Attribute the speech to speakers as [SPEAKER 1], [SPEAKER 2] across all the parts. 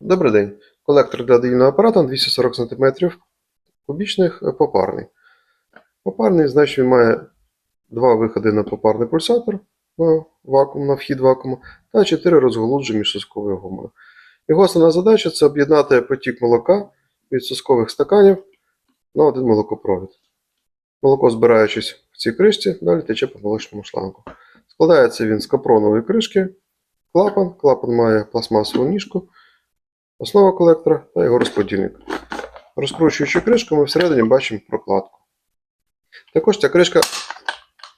[SPEAKER 1] Добрий день. Колектор для доїльного апарата на 240 см кубічних е, попарний. Попарний, значить, він має два виходи на попарний пульсатор на, вакуум, на вхід вакууму та чотири розголудження між сосковою гумою. Його основна задача це об'єднати потік молока від соскових стаканів на один молокопровід. Молоко, збираючись в цій кришці, далі тече по молочному шлангу. Складається він з капронової кришки, клапан. Клапан має пластмасову ніжку, основа колектора та його розподільник. Розкручуючи кришку, ми всередині бачимо прокладку. Також ця кришка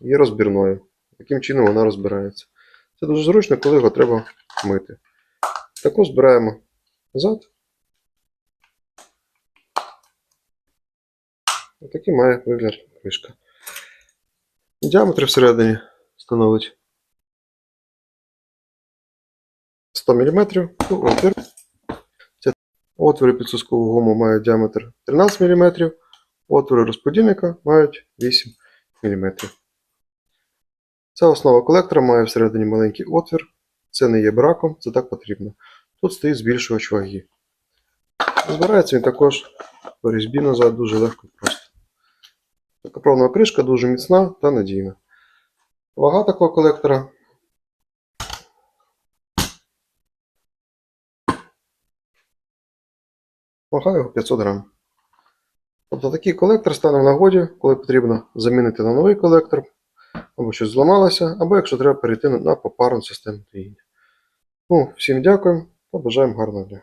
[SPEAKER 1] є розбірною. Таким чином вона розбирається. Це дуже зручно, коли його треба мити. Також збираємо назад. Отакий має вигляд кришка. Діаметр всередині становить 100 мм. Ну, отвір. Отвори під соскову гуму мають діаметр 13 мм. Отвори розподільника мають 8 мм. Ця основа колектора має всередині маленький отвір. Це не є браком, це так потрібно. Тут стоїть збільшувач ваги. Збирається він також по різьбі назад дуже легко і просто. Капронована кришка дуже міцна та надійна. Вага такого колектора Вага його 500 грам. Тобто такий колектор стане в нагоді, коли потрібно замінити на новий колектор, або щось зламалося, або якщо треба перейти на попарну систему доїння. Ну, всім дякую та бажаємо гарного дня.